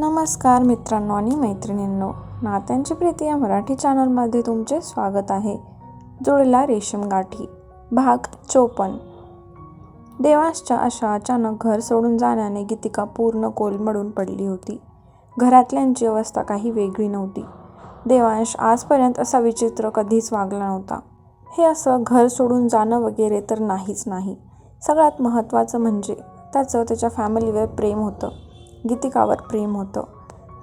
नमस्कार मित्रांनो आणि मैत्रिणींनो नात्यांची प्रीती या मराठी चॅनलमध्ये तुमचे स्वागत आहे. जुळला रेशीम गाठी भाग चोपन देवांशच्या अशा अचानक घर सोडून जाण्याने गीतिका पूर्ण कोलमडून पडली होती. घरातल्यांची अवस्था काही वेगळी नव्हती. देवांश आजपर्यंत असा विचित्र कधीच वागला नव्हता. हे असं घर सोडून जाणं वगैरे तर नाहीच नाही. सगळ्यात महत्त्वाचं म्हणजे त्याचं त्याच्या फॅमिलीवर प्रेम होतं. गीतिकावर प्रेम होतं.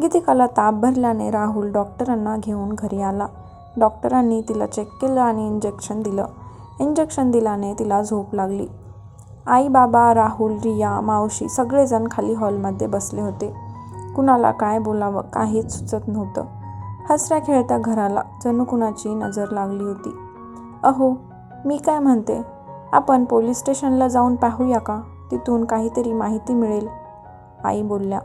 गीतिकाला ताप भरल्याने राहुल डॉक्टरांना घेऊन घरी आला. डॉक्टरांनी तिला चेक केलं आणि इंजेक्शन दिलं. इंजेक्शन दिल्याने तिला झोप लागली. आई बाबा राहुल रिया मावशी सगळेजण खाली हॉलमध्ये बसले होते. कुणाला काय बोलावं काहीच सुचत नव्हतं. हसऱ्या खेळत्या घराला जणू कुणाची नजर लागली होती. अहो मी काय म्हणते? आपण पोलीस स्टेशनला जाऊन पाहूया का? तिथून काहीतरी माहिती मिळेल. आई बोलल्या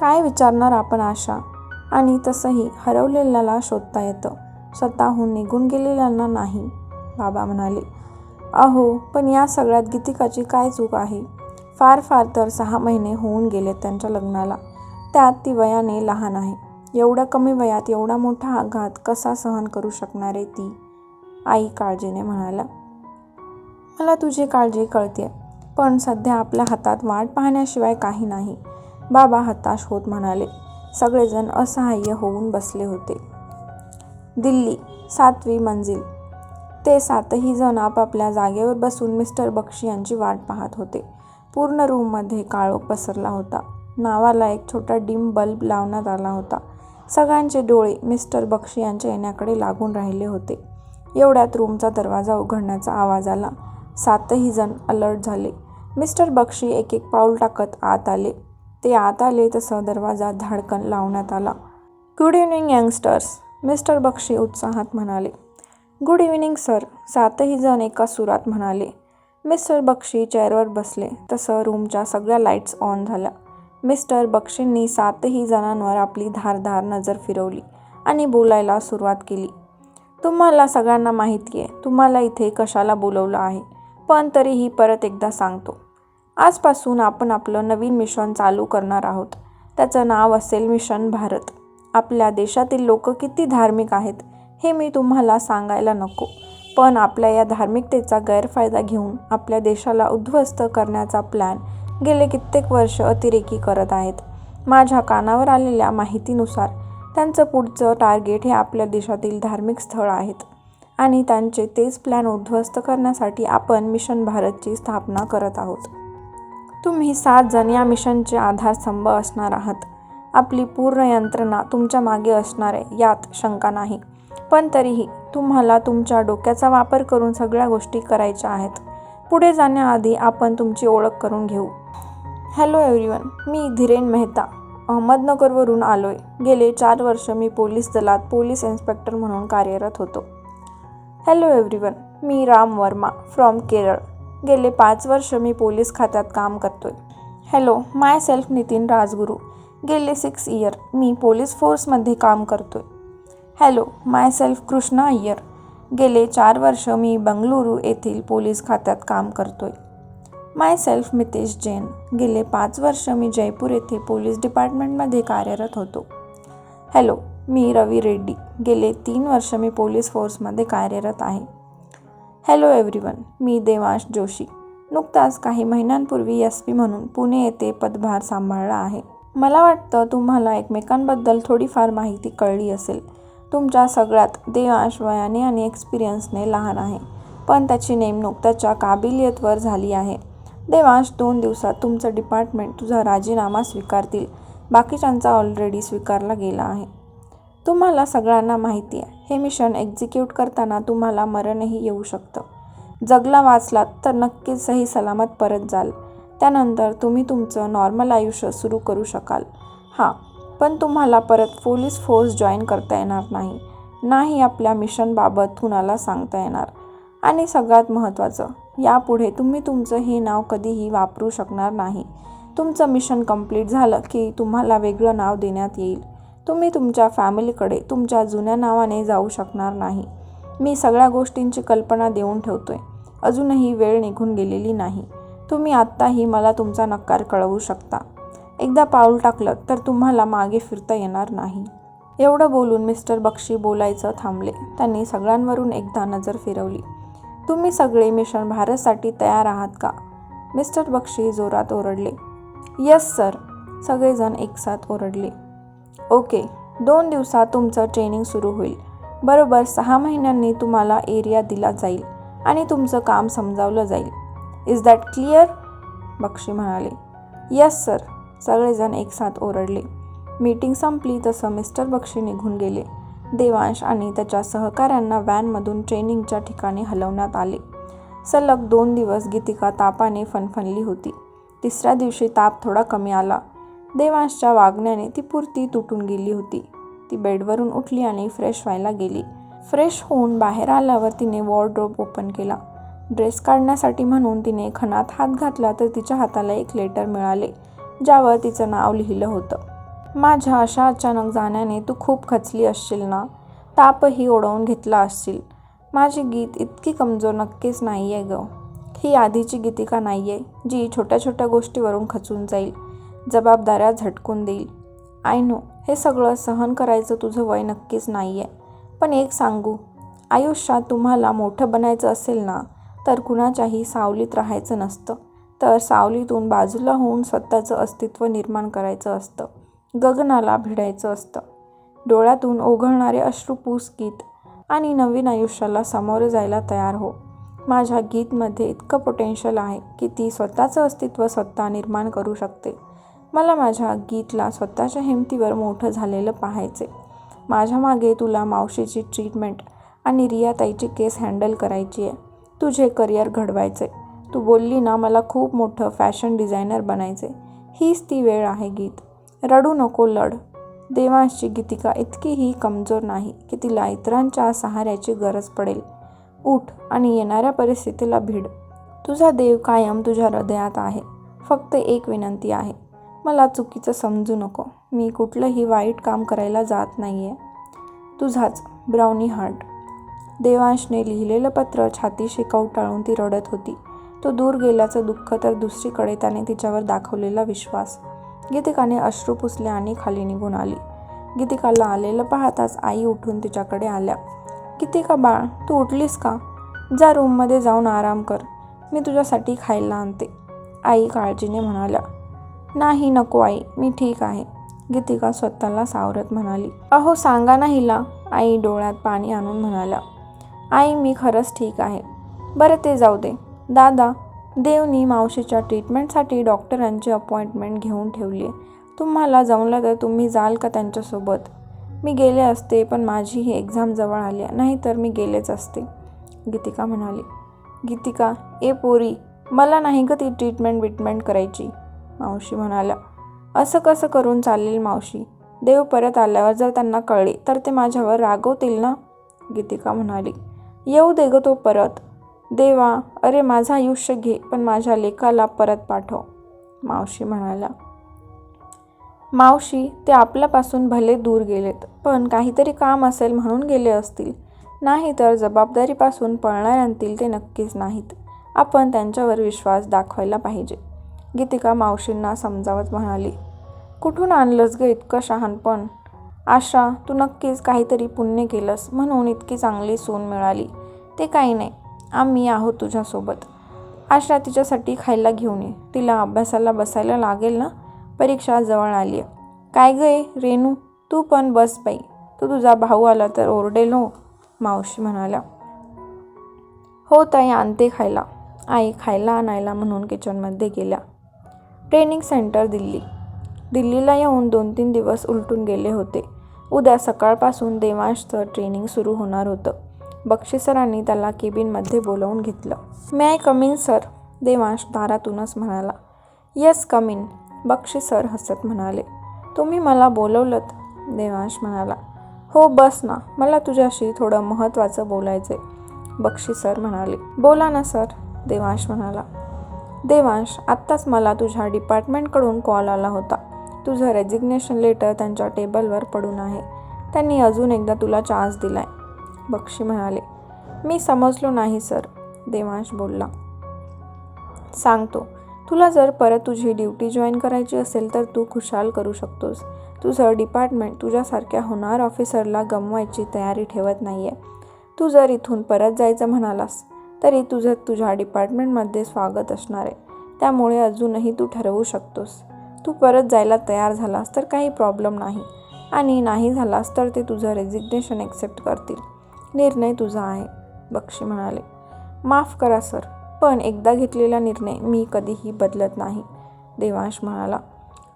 काय विचारणार आपण आशा? आणि तसंही हरवलेल्याला शोधता येतं. स्वतःहून निघून गेलेल्यांना नाही बाबा म्हणाले. अहो पण या सगळ्यात गीतिकाची काय चूक आहे? फार फार तर सहा महिने होऊन गेले त्यांच्या लग्नाला. त्यात ती वयाने लहान आहे. एवढ्या कमी वयात एवढा मोठा आघात कसा सहन करू शकणार आहे ती? आई काळजीने म्हणाल्या. मला तुझी काळजी कळते पण सध्या आपल्या हातात वाट पाहण्याशिवाय काही नाही. बाबा हताश होत म्हणाले. सगळेजण असहाय्य होऊन बसले होते. दिल्ली सातवी मंजिल. ते सातही जण आपापल्या जागेवर बसून मिस्टर बक्षी यांची वाट पाहत होते. पूर्ण रूममध्ये काळोख पसरला होता. नावाला एक छोटा डिम बल्ब लावण्यात आला होता. सगळ्यांचे डोळे मिस्टर बक्षी यांच्या येण्याकडे लागून राहिले होते. एवढ्यात रूमचा दरवाजा उघडण्याचा आवाज आला. सातही जण अलर्ट झाले. मिस्टर बक्षी एक एक पाऊल टाकत आत आले. ते आत आले तसं दरवाजा धाडकन लावण्यात आला. Good evening youngsters mister Bakshi उत्साहात म्हणाले. गुड इव्हनिंग सर सातही जण एका सुरात म्हणाले. मिस्टर बक्षी चेअरवर बसले. तसं रूमच्या सगळ्या लाईट्स ऑन झाल्या. मिस्टर बक्षींनी सातही जणांवर आपली धारधार नजर फिरवली आणि बोलायला सुरुवात केली. तुम्हाला सगळ्यांना माहिती आहे तुम्हाला इथे कशाला बोलवलं आहे पण तरीही परत एकदा सांगतो. आजपासून आपण आपलं नवीन मिशन चालू करणार आहोत. त्याचं नाव असेल मिशन भारत. आपल्या देशातील लोक किती धार्मिक आहेत हे मी तुम्हाला सांगायला नको. पण आपल्या या धार्मिकतेचा गैरफायदा घेऊन आपल्या देशाला उद्ध्वस्त करण्याचा प्लॅन गेले कित्येक वर्ष अतिरेकी करत आहेत. माझ्या कानावर आलेल्या माहितीनुसार त्यांचं पुढचं टार्गेट हे आपल्या देशातील धार्मिक स्थळ आहेत आणि त्यांचे तेच प्लॅन उद्ध्वस्त करण्यासाठी आपण मिशन भारतची स्थापना करत आहोत. तुम्ही सात जण या मिशनचे आधारस्तंभ असणार आहात. आपली पूर्ण यंत्रणा तुमच्या मागे असणार आहे यात शंका नाही. पण तरीही तुम्हाला तुमच्या डोक्याचा वापर करून सगळ्या गोष्टी करायच्या आहेत. पुढे जाण्याआधी आपण तुमची ओळख करून घेऊ. हॅलो एव्हरीवन मी धीरेन मेहता. अहमदनगरवरून आलो आहे गेले चार वर्ष मी पोलीस दलात पोलीस इन्स्पेक्टर म्हणून कार्यरत होतो. हॅलो एव्हरीवन मी राम वर्मा फ्रॉम केरळ. गेले पाच वर्ष मी पोलीस खात्यात काम करतोय. Hello myself Nitin Rajguru गेले सिक्स इयर मी पोलीस फोर्समध्ये काम करतोय. Hello myself Krishna Iyer गेले चार वर्ष मी बंगळुरू येथील पोलीस खात्यात काम करतोय. माय सेल्फ मितेश जैन गेले पाच वर्ष मी जयपूर येथे पोलीस डिपार्टमेंटमध्ये कार्यरत होतो. हॅलो मी रवी रेड्डी. गेले तीन वर्ष मी पोलीस फोर्समध्ये कार्यरत आहे. हॅलो एव्हरीवन मी देवांश जोशी. नुकताच काही महिन्यांपूर्वी एस पी म्हणून पुणे येथे पदभार सांभाळला आहे. मला वाटतं तुम्हाला एकमेकांबद्दल थोडीफार माहिती कळली असेल. तुमच्या सगळ्यात देवांश वयाने आणि एक्सपिरियन्सने लहान आहे. पण त्याची नेमणूक त्याच्या काबिलियतवर झाली आहे. देवांश दोन दिवसात तुमचं डिपार्टमेंट तुझा राजीनामा स्वीकारतील. बाकीच्यांचा ऑलरेडी स्वीकारला गेला आहे. तुम्हाला सगळ्यांना माहिती आहे. हे मिशन एक्झिक्यूट करताना तुम्हाला मरणही येऊ शकतं. जगला वाचलात तर नक्कीच सही सलामत परत जाल. त्यानंतर तुम्ही तुमचं नॉर्मल आयुष्य सुरू करू शकाल. हां पण तुम्हाला परत पोलीस फोर्स जॉईन करता येणार नाही. नाही आपल्या मिशनबाबत कुणाला सांगता येणार. आणि सगळ्यात महत्त्वाचं यापुढे तुम्ही तुमचं हे नाव कधीही वापरू शकणार नाही. तुमचं मिशन कंप्लीट झालं की तुम्हाला वेगळं नाव देण्यात येईल. तुम्ही तुमच्या फॅमिलीकडे तुमच्या जुन्या नावाने जाऊ शकणार नाही. मी सगळ्या गोष्टींची कल्पना देऊन ठेवतोय. अजूनही वेळ निघून गेलेली नाही. तुम्ही आत्ताही मला तुमचा नकार कळवू शकता. एकदा पाऊल टाकलं तर तुम्हाला मागे फिरता येणार नाही. एवढं बोलून मिस्टर बक्षी बोलायचं थांबले. त्यांनी सगळ्यांवरून एकदा नजर फिरवली. तुम्ही सगळे मिशन भारतसाठी तयार आहात का? मिस्टर बक्षी जोरात ओरडले. Yes sir. सगळेजण एकसाथ ओरडले. ओके दोन दिवसात तुमचं ट्रेनिंग सुरू होईल. बरोबर सहा महिन्यांनी तुम्हाला एरिया दिला जाईल आणि तुमचं काम समजावलं जाईल. इज दॅट क्लिअर बक्षी म्हणाले. यस सर सगळेजण एकसाथ ओरडले. मीटिंग संपली तसं मिस्टर बक्षी निघून गेले. देवांश आणि त्याच्या सहकाऱ्यांना व्हॅनमधून ट्रेनिंगच्या ठिकाणी हलवण्यात आले. सलग दोन दिवस गीतिका तापाने फणफणली होती. तिसऱ्या दिवशी ताप थोडा कमी आला. देवांशच्या वागण्याने ती पुरती तुटून गेली होती. ती बेडवरून उठली आणि फ्रेश व्हायला गेली. फ्रेश होऊन बाहेर आल्यावर तिने वॉर्ड्रोब ओपन केला. ड्रेस काढण्यासाठी म्हणून तिने खणात हात घातला तर तिच्या हाताला एक लेटर मिळाले ज्यावर तिचं नाव लिहिलं होतं. माझ्या अशा अचानक जाण्याने तू खूप खचली असशील ना? तापही ओढवून घेतला असशील. माझी गीत इतकी कमजोर नक्कीच नाही आहे ग. ही आधीची गीतिका नाही आहे जी छोट्या छोट्या गोष्टीवरून खचून जाईल. जबाबदाऱ्या झटकून देईल. आय नो हे सगळं सहन करायचं तुझं वय नक्कीच नाही आहे पण एक सांगू आयुष्यात तुम्हाला मोठं बनायचं असेल ना तर कुणाच्याही सावलीत राहायचं नसतं. तर सावलीतून बाजूला होऊन स्वतःचं अस्तित्व निर्माण करायचं असतं. गगनाला भिडायचं असतं. डोळ्यातून ओघळणारे अश्रू गीत आणि नवीन आयुष्याला सामोरे जायला तयार हो. माझ्या गीतमध्ये इतकं पोटेन्शियल आहे की ती स्वतःचं अस्तित्व स्वतः निर्माण करू शकते. मला माझ्या गीतला स्वतःच्या हिमतीवर मोठं झालेलं पाहायचे माझ्या मागे तुला मावशीची ट्रीटमेंट आणि रियाताईची केस हँडल करायची आहे तुझे करिअर घडवायचे तू बोलली ना मला खूप मोठं फॅशन डिझायनर बनायचे हीच ती वेळ आहे गीत. रडू नको लढ. देवांशची गीतिका इतकीही कमजोर नाही की तिला इतरांच्या सहाऱ्याची गरज पडेल. उठ आणि येणाऱ्या परिस्थितीला भिड. तुझा देव कायम तुझ्या हृदयात आहे. फक्त एक विनंती आहे. मला चुकीचं समजू नको. मी कुठलंही वाईट काम करायला जात नाही आहे तुझाच ब्राउनी हार्ट. देवांशने लिहिलेलं पत्र छातीशी कवटाळून ती रडत होती. तो दूर गेल्याचं दुःख तर दुसरीकडे त्याने तिच्यावर दाखवलेला विश्वास. गीतिकाने अश्रू पुसले आणि खाली निघून आली. गीतिकाला आलेलं पाहताच आई उठून तिच्याकडे आल्या. गीतिका बाळ तू उठलीस का? जा रूममध्ये जाऊन आराम कर. मी तुझ्यासाठी खायला आणते. आई काळजीने म्हणाल्या. नाही नको आई मी ठीक आहे. गीतिका स्वतःला सावरत म्हणाली. अहो सांगा ना हिला. आई डोळ्यात पाणी आणून म्हणाला आई मी खरंच ठीक आहे. बरं ते जाऊ दे. दादा देवनी मावशीच्या ट्रीटमेंटसाठी डॉक्टरांची अपॉइंटमेंट घेऊन ठेवली आहे. तुम्हाला जमलं तर तुम्ही जाल का त्यांच्यासोबत? मी गेले असते पण माझी ही एक्झाम जवळ आली नाही तर मी गेलेच असते. गीतिका म्हणाली. गीतिका ए पोरी मला नाही का ती ट्रीटमेंट विटमेंट करायची. मावशी म्हणाल्या. असं कसं करून चालेल मावशी? देव परत आल्यावर जर त्यांना कळले तर ते माझ्यावर रागवतील ना? गीतिका म्हणाली. येऊ दे ग तो परत. देवा अरे माझं आयुष्य घे पण माझ्या लेखाला परत पाठव. मावशी म्हणाल्या. मावशी ते आपल्यापासून भले दूर गेलेत पण काहीतरी काम असेल म्हणून गेले असतील. नाही तर जबाबदारीपासून पळणाऱ्यांतील ते नक्कीच नाहीत. आपण त्यांच्यावर विश्वास दाखवायला पाहिजे. गीतिका मावशींना समजावत म्हणाली कुठून आणलंस ग इतकं शहाणपण? आशा तू नक्कीच काहीतरी पुण्य केलंस म्हणून इतकी चांगली सून मिळाली. ते काही नाही आम्ही आहोत तुझ्यासोबत. आशा तिच्यासाठी खायला घेऊन ये. तिला अभ्यासाला बसायला लागेल ना? परीक्षा जवळ आली आहे काय गे रेणू? तू पण बस बाई. तू तुझा भाऊ आला तर ओरडेल हो मावशी म्हणाल्या. हो ताई आणते खायला. आई खायला आणायला म्हणून किचनमध्ये गेल्या. Training centre Delhi. दिल्लीला येऊन दोन तीन दिवस उलटून गेले होते. उद्या सकाळपासून देवांशचं ट्रेनिंग सुरू होणार होतं. बक्षी सरांनी त्याला केबिनमध्ये बोलवून घेतलं. May I come in sir Devansh दारातूनच म्हणाला. येस कमिन बक्षी सर हसत म्हणाले. तुम्ही मला बोलवलं देवांश म्हणाला. हो बस ना मला तुझ्याशी थोडं महत्त्वाचं बोलायचं आहे बक्षी सर म्हणाले. बोला ना सर देवांश म्हणाला. देवांश आत्ताच मला तुझ्या डिपार्टमेंटकडून कॉल आला होता. तुझं रेजिग्नेशन लेटर त्यांच्या टेबलवर पडून आहे. त्यांनी अजून एकदा तुला चान्स दिलाय. बक्षी म्हणाले मी समजलो नाही सर देवांश बोलला. सांगतो तुला जर परत तुझी ड्युटी जॉईन करायची असेल तर तू खुशाल करू शकतोस. तुझं डिपार्टमेंट तुझ्यासारख्या होणार ऑफिसरला गमवायची तयारी ठेवत नाही आहे तू जर इथून परत जायचं म्हणालास तरी तुझं तुझ्या डिपार्टमेंटमध्ये स्वागत असणार आहे. त्यामुळे अजूनही तू ठरवू शकतोस. तू परत जायला तयार झालास तर काही प्रॉब्लेम नाही. आणि नाही झालास तर ते तुझं रेजिग्नेशन ॲक्सेप्ट करतील. निर्णय तुझा आहे बक्षी म्हणाले. माफ करा सर. पण एकदा घेतलेला निर्णय मी कधीही बदलत नाही देवांश म्हणाला.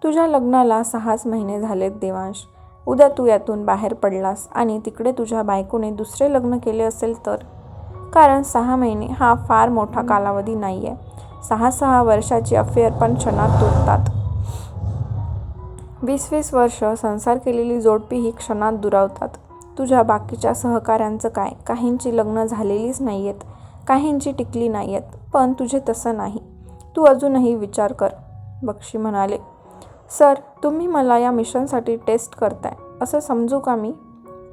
तुझ्या लग्नाला सहाच महिने झालेत देवांश. उद्या तू यातून बाहेर पडलास आणि तिकडे तुझ्या बायकोने दुसरे लग्न केले असेल तर? कारण सहा महिने हा फार मोठा कालावधी नाही आहे सहा सहा वर्षाची अफेअर पण क्षणात तुटतात. वीस वीस वर्ष संसार केलेली जोडपी ही क्षणात दुरावतात. तुझ्या बाकीच्या सहकाऱ्यांचं काय? काहींची लग्न झालेलीच नाही आहेत काहींची टिकली नाही आहेत पण तुझे तसं नाही. तू अजूनही विचार कर. बक्षी म्हणाले सर तुम्ही मला या मिशनसाठी टेस्ट करताय. असं समजू का मी?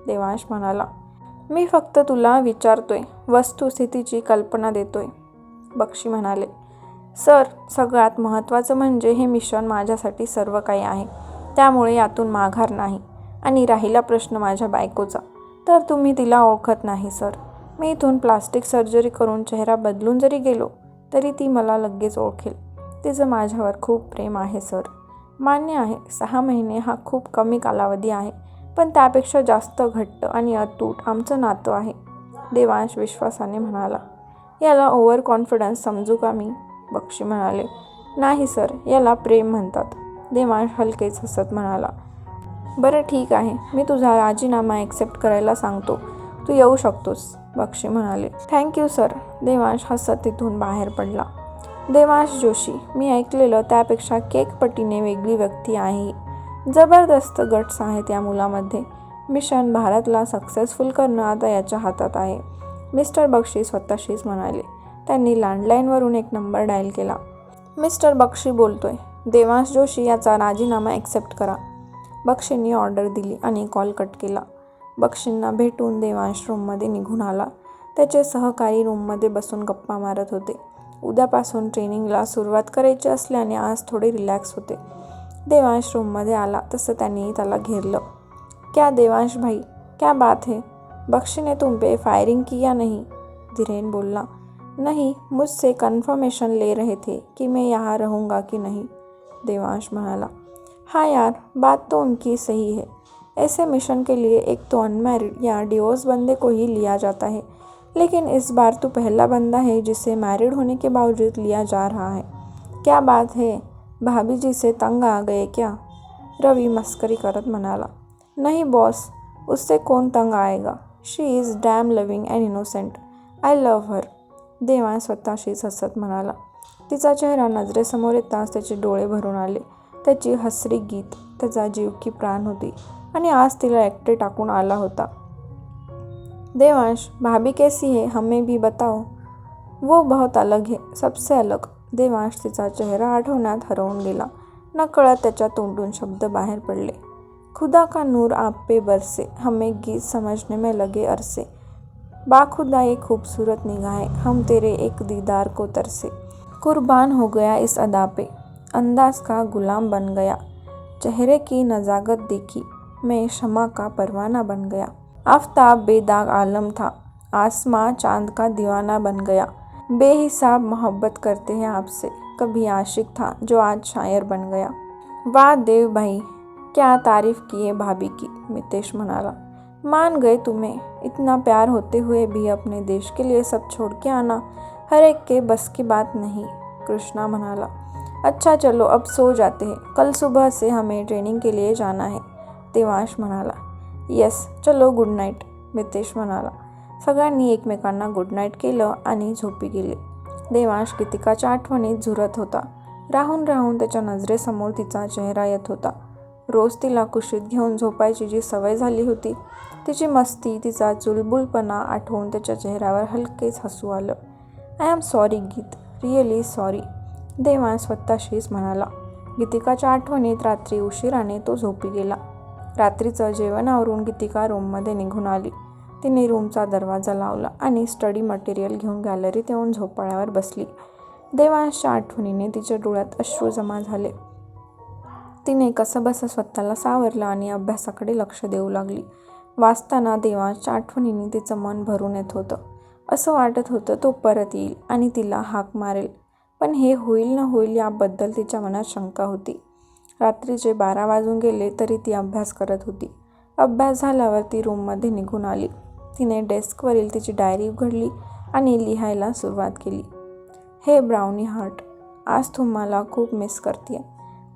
देवांश म्हणाला मी फक्त तुला विचारतोय वस्तुस्थितीची कल्पना देतोय. बक्षी म्हणाले सर सगळ्यात महत्त्वाचं म्हणजे हे मिशन माझ्यासाठी सर्व काही आहे. त्यामुळे यातून माघार नाही आणि राहिला प्रश्न माझ्या बायकोचा. तर तुम्ही तिला ओळखत नाही सर. मी इथून प्लास्टिक सर्जरी करून चेहरा बदलून जरी गेलो तरी ती मला लगेच ओळखेल. तिचं माझ्यावर खूप प्रेम आहे सर. मान्य आहे सहा महिने हा खूप कमी कालावधी आहे. पण त्यापेक्षा जास्त घट्ट आणि अतूट आमचं नातं आहे देवांश विश्वासाने म्हणाला. याला ओव्हर कॉन्फिडन्स समजू का मी? बक्षी म्हणाले. नाही सर याला प्रेम म्हणतात. देवांश हलकेच हसत म्हणाला. बरं ठीक आहे. मी तुझा राजीनामा ॲक्सेप्ट करायला सांगतो. तू येऊ शकतोस बक्षी म्हणाले. थँक्यू सर देवांश हसत तिथून बाहेर पडला. देवांश जोशी मी ऐकलेलं त्यापेक्षा केकपटीने वेगळी व्यक्ती आहे. जबरदस्त गट्स आहेत या मुलामध्ये. मिशन भारतला सक्सेसफुल करणं आता याच्या हातात आहे. मिस्टर बक्षी स्वतःशीच म्हणाले. त्यांनी लँडलाईनवरून एक नंबर डायल केला. मिस्टर बक्षी बोलतोय देवांश जोशी याचा राजीनामा ॲक्सेप्ट करा. बक्षींनी ऑर्डर दिली आणि कॉल कट केला. बक्षींना भेटून देवांश रूममध्ये निघून आला. त्याचे सहकारी रूममध्ये बसून गप्पा मारत होते. उद्यापासून ट्रेनिंगला सुरुवात करायची असल्याने आज थोडे रिलॅक्स होते. देवांश रूममध्ये आला. तसं त्यांनी त्याला घेरलं. क्या देवांश भाई, क्या बात है? बख्शी ने तुम पे फायरिंग की या नहीं? धीरेन बोलना नहीं, मुझसे कन्फर्मेशन ले रहे थे कि मैं यहाँ रहूँगा कि नहीं, देवांश म्हणाला. हाँ यार, बात तो उनकी सही है. ऐसे मिशन के लिए एक तो अनमैरिड या डिवोर्स बंदे को ही लिया जाता है. लेकिन इस बार तो पहला बंदा है जिसे मैरिड होने के बावजूद लिया जा रहा है. क्या बात है? भाभी जी से तंग आ गए क्या? रवि मस्करी करत म्हणाला नहीं बॉस उससे कोण तंग आएगा? She is damn loving and innocent I love her Devan स्वतःशीच हसत म्हणाला. तिचा चेहरा नजरेसमोर येताच त्याचे डोळे भरून आले. त्याची हसरी गीत त्याचा जीव की प्राण होती आणि आज तिला एकटे टाकून आला होता. देवांश भाभी कैसी है? हमें भी बताओ. वो बहुत अलग है सबसे अलग. देवांश तिचा चेहरा आठवण्यात हरवून गेला. नकळत त्याच्या तोंडून शब्द बाहेर पडले. खुदा का नूर आप पे बरसे हमें गीत समझने में लगे अरसे. बाखुदा एक खूबसूरत निगाहें हम तेरे एक दीदार को तरसे. कुर्बान हो गया इस अदा पे अंदाज का गुलाम बन गया. चेहरे की नज़ाकत देखी मैं क्षमा का परवाना बन गया. आफ्ताब बेदाग आलम था आसमां चांद का दीवाना बन गया. बेहिसाब मोहब्बत करते हैं आपसे। कभी आशिक था, जो आज शायर बन गया। वाह देव भाई, क्या तारीफ़ की है भाभी की, मितेश म्हणाला मान गए तुम्हें, इतना प्यार होते हुए भी अपने देश के लिए सब छोड़ के आना, हर एक के बस की बात नहीं, कृष्णा मनाला। अच्छा चलो, अब सो जाते हैं। कल सुबह से हमें ट्रेनिंग के लिए जाना है, देवांश मनाला। यस चलो गुड नाइट मितेश म्हणाला सगळ्यांनी एकमेकांना गुड नाईट केलं आणि झोपी गेली. देवांश गीतिकाच्या आठवणीत झुरत होता. राहून राहून त्याच्या नजरेसमोर तिचा चेहरा येत होता. रोज तिला कुशीत घेऊन झोपायची जी सवय झाली होती तिची मस्ती तिचा चुलबुलपणा आठवून त्याच्या चेहऱ्यावर हलकेच हसू आलं. I am sorry Geet. Really sorry Devan स्वतःशीच म्हणाला. गीतिकाच्या आठवणीत रात्री उशिराने तो झोपी गेला. रात्रीचं जेवण आवरून गीतिका रूममध्ये निघून आली. तिने रूमचा दरवाजा लावला आणि स्टडी मटेरियल घेऊन गॅलरीत येऊन झोपाळ्यावर बसली. देवांशच्या आठवणीने तिच्या डोळ्यात अश्रू जमा झाले. तिने कसंबसं स्वतःला सावरलं आणि अभ्यासाकडे लक्ष देऊ लागली. वाचताना देवांशच्या आठवणीने तिचं मन भरून येत होतं. असं वाटत होतं तो परत येईल आणि तिला हाक मारेल. पण हे होईल न होईल याबद्दल तिच्या मनात शंका होती. रात्रीचे बारा वाजून गेले तरी ती अभ्यास करत होती. अभ्यास झाल्यावर ती रूममध्ये निघून आली. तिने डेस्कवरील तिची डायरी उघडली आणि लिहायला सुरुवात केली. हे ब्राउनी हार्ट आज तुम्हाला खूप मिस करते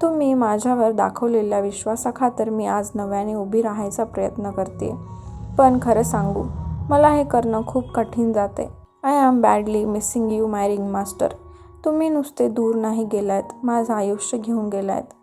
तुम्ही माझ्यावर दाखवलेल्या विश्वासाखातर मी आज नव्याने उभी राहायचा प्रयत्न करते पण खरं सांगू मला हे करणं खूप कठीण जाते I am badly missing you my ring master तुम्ही नुसते दूर नाही गेलात माझं आयुष्य घेऊन गेलात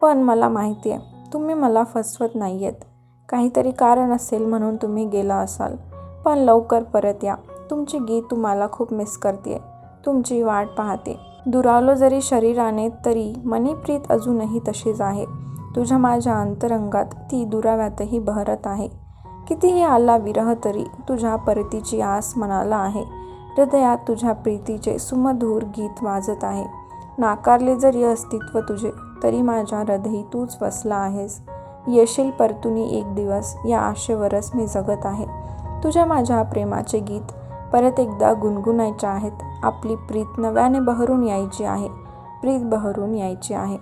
पण मला माहिती आहे तुम्ही मला फसवत नाही आहेत काहीतरी कारण असेल म्हणून तुम्ही गेला असाल. पण लवकर परत या. तुमची गीत तुम्हाला खूप मिस करते तुमची वाट पाहते. दुरावलो जरी शरीराने तरी मनीप्रीत अजूनही तशीच आहे. तुझ्या माझ्या अंतरंगात ती दुराव्यातही बहरत आहे. कितीही आला विरह तरी तुझ्या परतीची आस मनाला आहे. हृदयात तुझ्या प्रीतीचे सुमधूर गीत वाजत आहे. नाकारले जरी अस्तित्व तुझे तरी माझ्या हृदयी तूच वसला आहेस. येशील परतुनी एक दिवस या आशेवरच मी जगत आहे. तुझ्या माझ्या प्रेमाचे गीत परत एकदा गुणगुणायचे आहेत. आपली प्रीत नव्याने बहरून यायची आहे. प्रीत बहरून यायची आहे.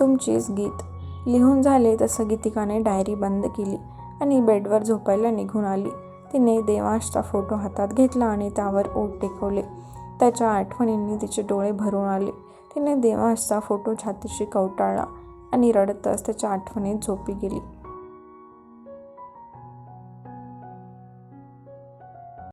तुमचीच गीत. लिहून झाले तसं गीतिकाने डायरी बंद केली आणि बेडवर झोपायला निघून आली. तिने देवांशचा फोटो हातात घेतला आणि त्यावर ओट टेकवले. त्याच्या आठवणींनी तिचे डोळे भरून आले. तिने देवांशचा फोटो छातीशी कवटाळला. आणि रडतच त्याच्या आठवणीत झोपी गेली.